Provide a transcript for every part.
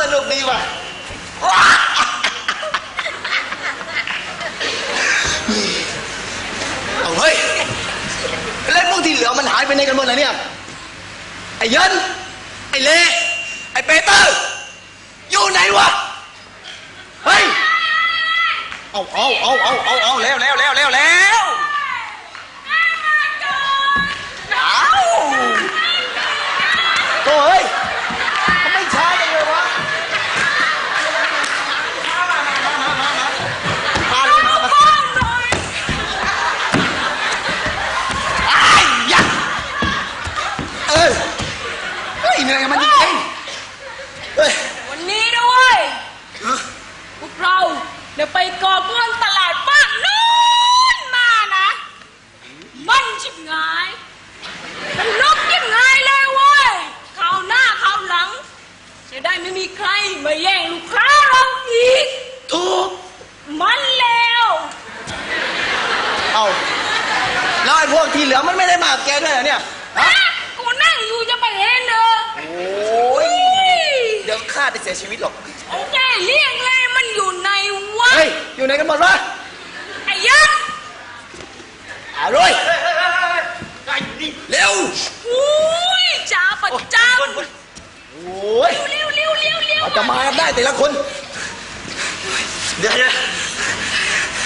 สนุกดีว่ะเอาเฮ้ยแล้วพวกที่เหลือมันหายไปไหนกันหมดแล้วเนี่ยไอ้เยินไอ้เลไอ้เปเตอร์ อยู่ไหนวะเฮ้ยเอาเอาเอาเอาเอาเอาแล้วแล้วแล้วแล้วแล้วเอาโถ่เฮ้ยทำไมช้าจังเลยวะมาเลยมาไอ้ยะเออเฮ้ยเหนื่อยกับมันจริงๆเฮ้ย วันนี้ด้วยพวกเราเดี๋ยวไปก่อกวนตลาดบ้านนู้นมานะ มันชิบงายมันนกชิบงายเลยเว้ยคราวหน้าคราวหลัง จะได้ไม่มีใครมาแย่งลูกค้าเราอีก ถูก มันแล้ว เอาแล้วไอ้พวกที่เหลือมันไม่ได้มากับแกด้วยเหรอเนี่ยฮะ ฮะกูนั่งอยู่จะไปเห็นเนอะ โอ้ย เดี๋ยวข้าได้เสียชีวิตหรอก โอเคเรียกเลยมันอยู่ในวัด เฮ้ย อยู่ไหนกันหมดวะ ไอ้ยักษ์ อาร่อยเร็ว อุ้ยจ้าประจำโอ้ยเร็วเร็วเร็วเร็วเอาจะมากันได้แต่ละคน เดี๋ยวเดี๋ยว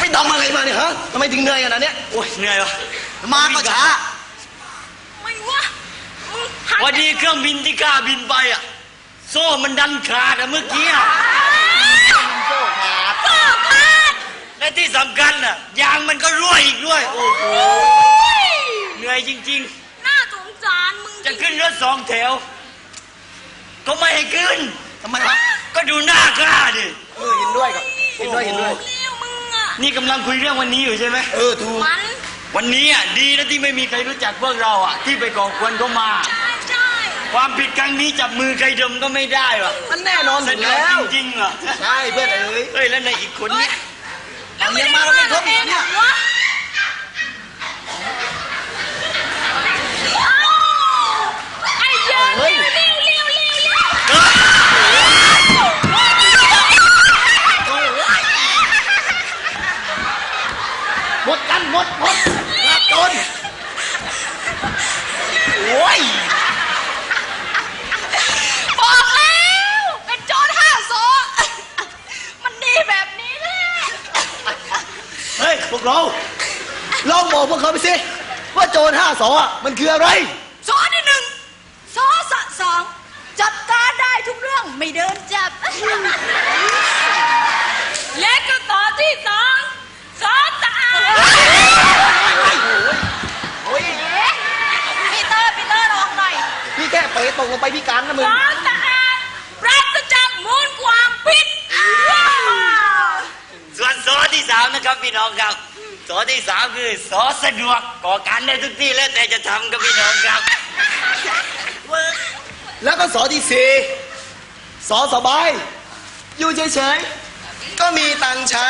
ไม่ต้องมาอะไรมาเนี่ยฮะทำไมถึงเหนื่อยขนาดเนี้ยโอ้ยเหนื่อยวะมาก็ช้าไม่วะมึงหันวันนี้เครื่องบินที่กล้าบินไปอะ โซ่มันดันขาดอะเมื่อกี้อะโซ่ขาดพ่อขาดและที่สำคัญอะยางมันก็รั่วอีกด้วย โอ้โหโอ้ยเหนื่อยจริงน่ รถสองแถว ก็ไม่ให้ขึ้น ทำไมวะก็ดูหน้ากล้าดิเออเห็นด้วยกับเห็นด้วยเห็นด้วยเร็วมึงอะ นี่กำลังคุยเรื่องวันนี้อยู่ใช่ไหม เออถูกมันวันนี้อะดีนะที่ไม่มีใครรู้จักพวกเราอะ ที่ไปก่อกวนเขามา ใช่ใช่ความผิดครั้งนี้จับมือใครดมก็ไม่ได้หรอกมันแน่นอนอแสยู่ดงแล้วจริงๆเหรอใช่เพื่อนเอ้ย เฮ้ยแล้วในอีกคนเนี่ยเอาเมียมาแล้วไม่ครบอีกเนี่ย วะอ้าวไอ้เจ้าเร็วเร็วเร็วเร็วเร็ว หมดกันหมดหมดรับจนโอ้ย บอกแล้วเป็นโจรห้าโซมันดีแบบนี้แหละ เฮ้ย พวกเรา ลองบอกพวกเขาไปสิ ว่าโจรห้าสออะมันคืออะไรโซที่หนึ่งโซสะสองจัดการได้ทุกเรื่องไม่เดินจับ และก็ต่อที่สองโซตะอาดโอ้ยปีเตอร์ปีเตอร์ลองหน่อยพี่แค่เป๋ตกลงไปพิการนะมึโซงตะ ที่สามนะครับพี่น้องครับซอที่สามคือซอสะดวกก่อการได้ทุกที่แล้วแต่จะทำกับพี่น้องครับ แล้วก็สอที่สี่สอสบาย อยู่เฉยๆ ก็มีตังค์ใช้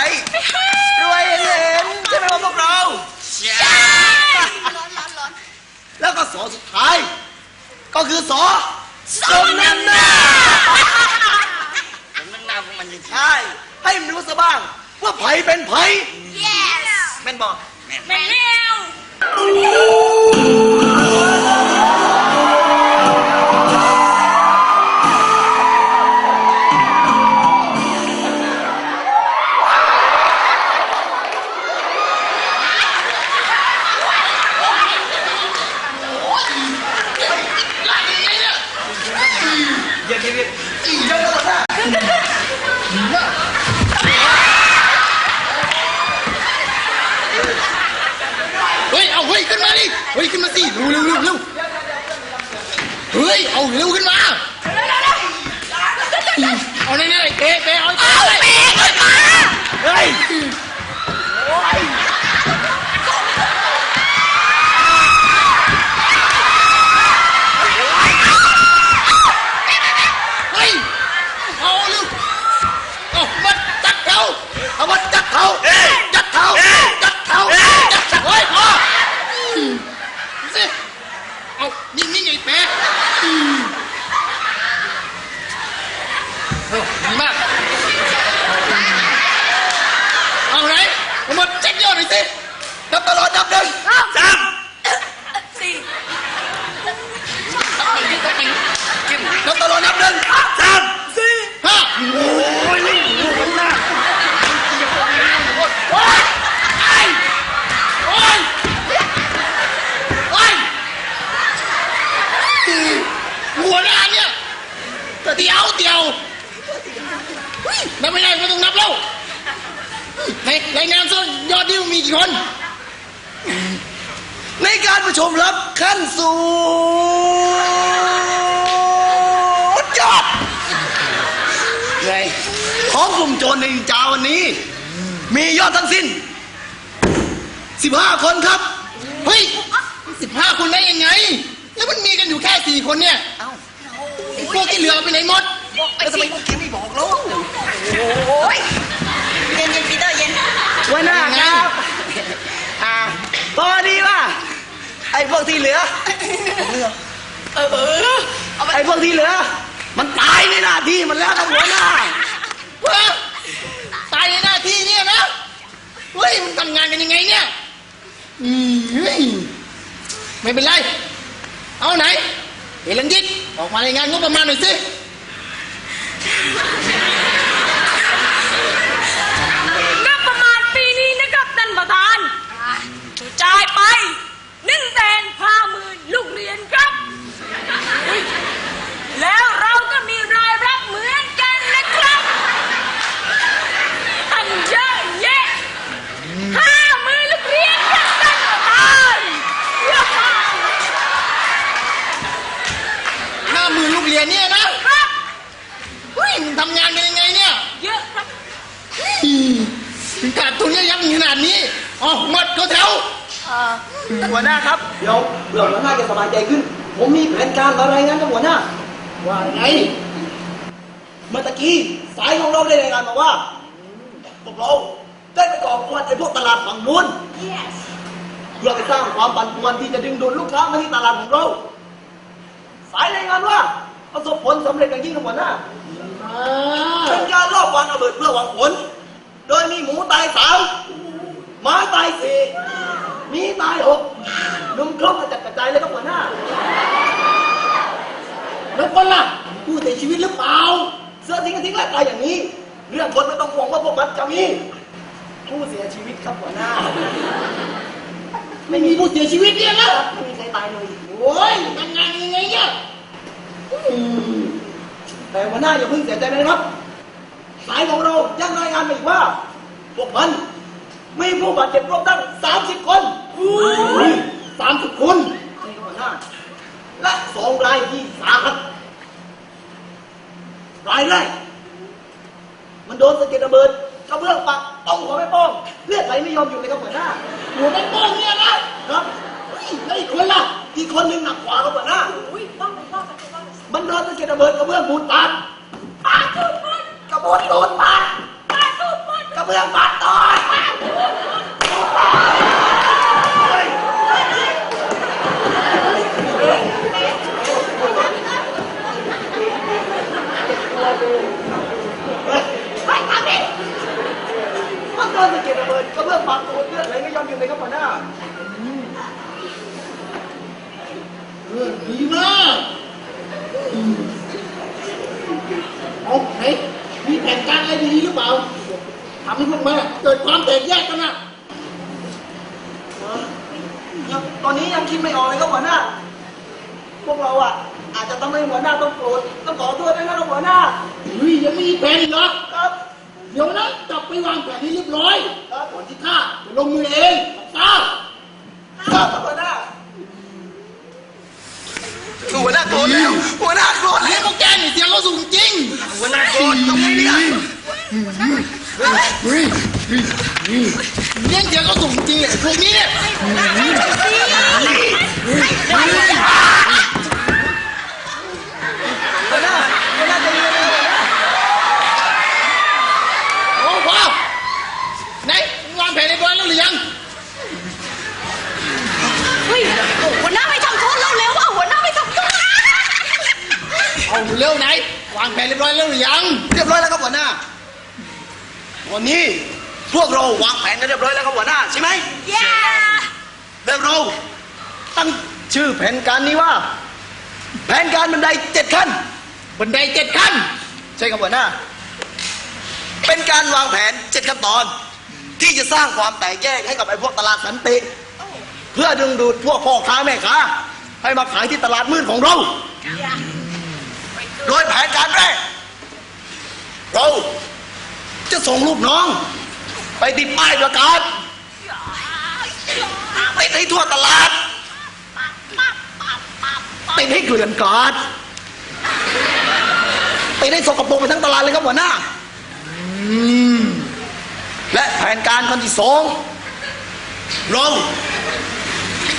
รวยเห็นๆใช่ไหมว่าพวกเราแล้วก็สอสุดท้าย ก็คือสอสมน้ำหน้า ผมนั่งหน้าพวกมันจริงใช่ ให้มันรู้ซะบ้าง ว่าไผเป็นไผ yes แม่นบอก แม่แล้ว ดิเฮ้ยขึ้นมาสิเร็วเร็วเร็วเร็วเฮ้ยเอาเร็วขึ้นมาเอาเนี่ยเนี่ยเป๊ะเป๊ะเอาเอาเปย์ขึ้นมาเฮ้ย เฮ้ย เอาเร็วเอามัด นับหนึ่ง สาม สาม สี่ นับตลอดนับหนึ่ง สาม สี่ห้า โอ้ยนี่ดูมันหน้า โอ้ยไอ้โอ้ยโอ้ยหัวหน้าเนี่ยเตียวเตียวเฮ้ยนับไม่ได้ไม่ต้องนับแล้วในรายงานส่วนยอดดิวมีกี่คน ในการประชุมรับขั้นสูงยอดไง ของกลุ่มโจรในจาวันนี้ มียอดทั้งสิ้น 15 คนครับ เฮ้ย 15 คนได้ยังไง แล้วมันมีกันอยู่แค่ 4 คนเนี่ยไอ้พวกที่เหลือไปไหนหมดแล้วทำไมพวกแกไม่บอกเราโอ้ยเย็นเย็นปีเตอร์เย็นหัวหน้าครับอ่าพอดีว่าไอ้พวกที่เหลือเออเออเอาไปไอ้พวกที่เหลือ มันตายในหน้าที่มันแล้วครับหัวหน้าเฮ้ยตายในหน้าที่เนี่ยนะ เฮ้ยมันทำงานกันยังไงเนี่ยอืมเฮ้ยไม่เป็นไร เอาไหนเฮลันยิกออกมารายงานงบประมาณหน่อยสิ งบประมาณปีนี้นะครับท่านประธานจ่ายไปหนึ่งแสนห้าหมื่นลูกเรียนครับ แล้วเราก็มีรายรับเหมือนกันนะครับตั้งเยอะแยะห้าหมื่นลูกเรียนครับท่านประธาน ห้าหมื่นลูกเหรียญเนี่ยนะครับ เฮ้ยมันทำงานกันยังไงเนี่ย เยอะครับ อืมถึงขาดทุนเยอะยับขนาดนี้อ๋อ หมดก็แถวหัวหน้าครับ เดี๋ยวเพื่อหัวหน้าจะสบายใจขึ้น ผมมีแผนการมารายงานกับหัวหน้า ว่าไง เมื่อตะกี้สายของเราได้รายงานมาว่าพวกเราได้ไปก่อกวนไอ้พวกตลาดฝั่งนู้น yes เพื่อไปสร้างความปั่นป่วนที่จะดึงดูดลูกค้ามาที่ตลาดของเรา สายรายงานว่าประสบผลสำเร็จอย่างยิ่งครับหัวหน้าอ่าเป็นการลอบวางระเบิดเพื่อหวังผล โดยมีหมูตายสามหมาตายสี่มี ตายหกนุ่มครบกระจัดกระจายเลยครับหัวหน้า แล้วคนล่ะผู้เสียชีวิตหรือเปล่า เสื้อทิ้งกันทิ้งแล้วตายอย่างนี้ เรื่องคนไม่ต้องห่วงว่าพวกมันจะมีผู้เสียชีวิตครับหัวหน้า ไม่มีผู้เสียชีวิตเนี่ยนะไม่มีใครตายเลยโอ้ยทำงานยังไงเนี่ยอืมแต่หัวหน้าอย่าเพิ่งเสียใจนะครับ สายของเรายังรายงานมาอีกว่าพวกมัน มีผู้บาดเจ็บรวมทั้ง30 คนสามสิบคนนี่ครับหัวหน้า และสองรายที่สาหัสรายแรกมันโดนสะเก็ดระเบิดกระเบื้องปักต้องหัวไม่ป้อง เลือดไหลไม่ยอมหยุดเลยครับหัวหน้า หัวไม่ป้องเนี่ยนะครับเฮ้ยแล้วอีกคนล่ะ อีกคนหนึ่งหนักกว่าครับหัวหน้า อุ้ยบ้องบ้องบ้องมันโดนสะเก็ดระเบิดกระเบื้องบูดปากปากบูดปากกระโบนโดนปากปากบูดปากกระเบื้องบาดต่อยมันโดนสะเก็ ดระเบิดกระเบื้องปากตูดเลือดไหลไม่ยอมหยุดเลยครับหัวหน้าเออดีมากอืมเอาไหนมีแผนการอะไรดีๆหรือเปล่าทำให้พวกมันเกิดความแตกแยกกันนะยังตอนนี้ยังคิดไม่ออกเลยครับหัวหน้า พวกเราอะ อาจจะต้องให้หัวหน้าต้องโกรธต้องขอโทษด้วยนะครับหัวหน้าเฮ้ยยังไม่มีแผนอีกเหรอครับ เดี๋ยวนะกลับไปวางแผนให้เรียบร้อยครับก่อนที่ข้าจะลงมือเองทราบครับหัวหน้าหัวหน้าโกรธแล้วหัวหน้าโกรธเรีแล้ยว กเขาแกนี่เสียงเขาสูงจริง หัวหน้าโกรธ ทำไงเนี่ย เฮ้ยเฮ้ยเฮ้ยเลี้ยงเสียงเขาสูงจริงเลยพวกนี้เนี่ยเฮ้ยเฮ้ย หัวหน้าหัวหน้าใจเย็นเลยหัวหน้า โอ้พ่อไหนวางแผนเรียบร้อยแล้วหรือยัง เฮ้ยหัวหน้าไม่ทำโทษเราแล้วอะหัวหน้าไม่ทำโทษ เอาเร็วไหน วางแผนเรียบร้อยแล้วหรือยัง เรียบร้อยแล้วครับหัวหน้า วันนี้พวกเราวางแผนกันเรียบร้อยแล้วครับหัวหน้าใช่ไหม yeah แล้วเราตั้งชื่อแผนการนี้ว่า แผนการบันไดเจ็ดขั้น บันไดเจ็ดขั้น ใช่ครับหัวหน้า เป็นการวางแผนเจ็ดขั้นตอน ที่จะสร้างความแตกแยกให้กับไอ้พวกตลาดสันติ เพื่อดึงดูดพวกพ่อค้าแม่ค้าให้มาขายที่ตลาดมืดของเรา โดยแผนการแรก เราจะส่งลูกน้อง ไปติดป้ายประกาศติดให้ทั่วตลาดติดให้เกลื่อนกลาดติดให้สกปรกไปทั้งตลาดเลยครับหัวหน้าและแผนการขั้นที่สองเรา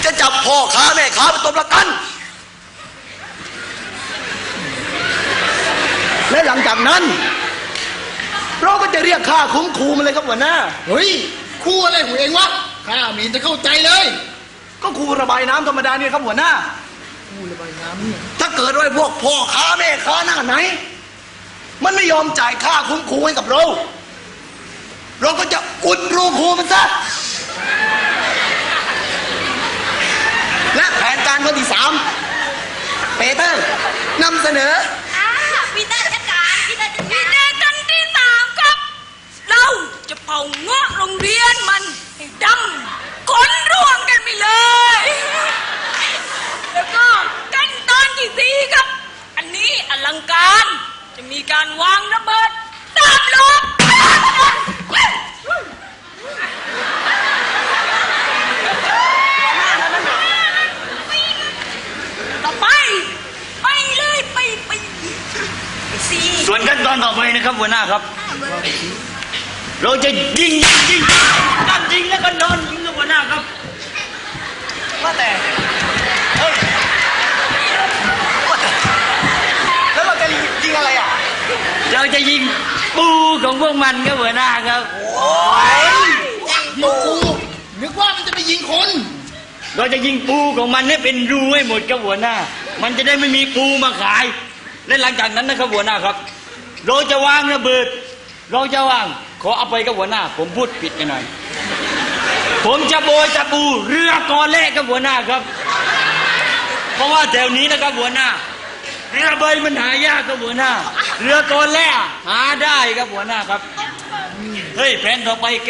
จะจับพ่อค้าแม่ค้าเป็นตัวประกัน และหลังจากนั้น เราก็จะเรียกค่าคุ้มครูมันเลยครับหัวหน้า เฮ้ยครูอะไรของเองวะข้าไมีจะเข้าใจเลย ก็ครูระบายน้ำธรรมดาเนี่ยครับหัวหน้า ครูระบายน้ำเนี่ยถ้าเกิดว่าไอ้พวกพ่อค้าแม่ค้าหน้าไหน มันไม่ยอมจ่ายค่าคุ้มครูให้กับเรา เราก็จะอุดรูครูมันซะและแผนการข้อที่สามเปเตอร์นำเสนอ เป่าเงาะโรงเรียนมันให้ดำขนร่วงกันไปเลย แล้วก็ขั้นตอนที่สี่ครับ อันนี้อลังการจะมีการวางระเบิดตามลบต่อไป ไปเลยไปไปสี่ส่วนขั้นตอนต่อไปนะครับหัวหน้าครับ เราจะยิงยิงยิงตั้งยิงแล้วก็นอนยิงกับหัวหน้าครับ ว่าแต่เฮ้ยว่าแต่แล้วเราจะยิงอะไรอะ เราจะยิงปูของพวกมันครับหัวหน้าครับยิงกูนึกว่ามันจะไปยิงคน เราจะยิงปูของมันให้เป็นรูให้หมดครับหัวหน้า มันจะได้ไม่มีปูมาขาย และหลังจากนั้นนะครับหัวหน้าครับ เราจะวางระเบิด เราจะวาง ขอเอาไปกับหัวหน้า ผมพูดผิดไปหน่อย ผมจะโบยจะปูเรือกอแรกกับหัวหน้าครับ เพราะว่าแถวนี้นะครับหัวหน้า เรือใบมันหายากครับหัวหน้า เรือกอแรกหาได้ครับหัวหน้าครับ เฮ้ยแผนต่อไปแก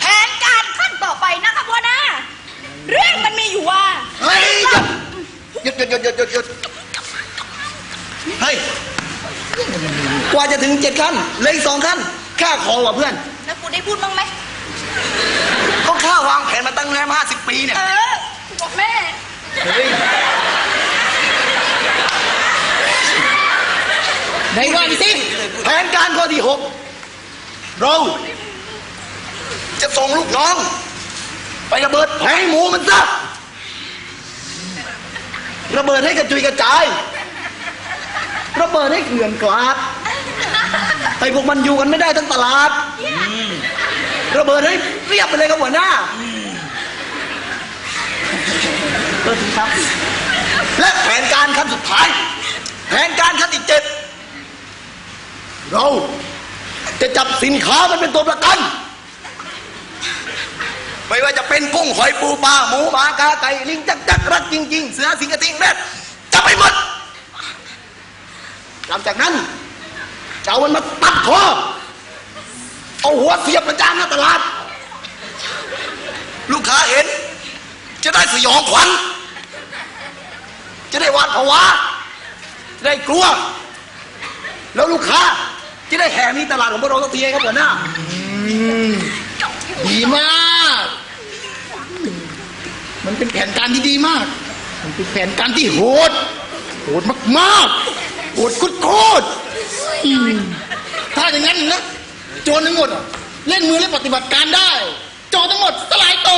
แผนการขั้นต่อไปนะคะพ่อหน้า เรื่องมันมีอยู่ว่า เฮ้ยหยุดหยุดหยุดหยุดหยุดหยุดเฮ้ย กว่าจะถึงเจ็ดขั้นเหลยสองขั้นข้าขอว่ะเพื่อน แล้วกูได้พูดบ้างไหมก็ข้าวางแผนมาตั้งแรมห้าสิบปีเนี่ย เออบอกแม่เฮ้ยไหนว่าไปสิแผนการข้อที่หกเราจะส่งลูกน้อง ไประเบิดแผงหมูมันซะระเบิดให้กระจุยกระจาย ระเบิดให้เกลื่อนกลาดให้พวกมันอยู่กันไม่ได้ทั้งตลาด ระเบิดให้เรียบไปเลยครับหัวหน้าเออถึงครับ และแผนการขั้นสุดท้าย แผนการขั้นที่เจ็ดเราจะจับสินค้ามันเป็นตัวประกัน ไม่ว่าจะเป็นกุ้งหอยปูปลาหมูหมากาไก่ลิงจักจักรักจริง ๆ เสือสิงกระทิงแรดจับไปหมด หลังจากนั้นจะเอามันมาตัดคอเอาหัวเสียบประจานหน้าตลาด ลูกค้าเห็น จะได้สยองขวัญ จะได้หวาดผวาจะได้กลัว แล้วลูกค้า จะได้แห่มีตลาดของพวกเราสักทีครับหัวหน้าดีมาก มันเป็นแผนการที่ดีมาก มันเป็นแผนการที่โหด โหดมากๆ อวดกุดโคตรถ้าอย่างนั้นนะโจรทั้งหมด เล่นมือและปฏิบัติการได้ โจรทั้งหมดสลายโต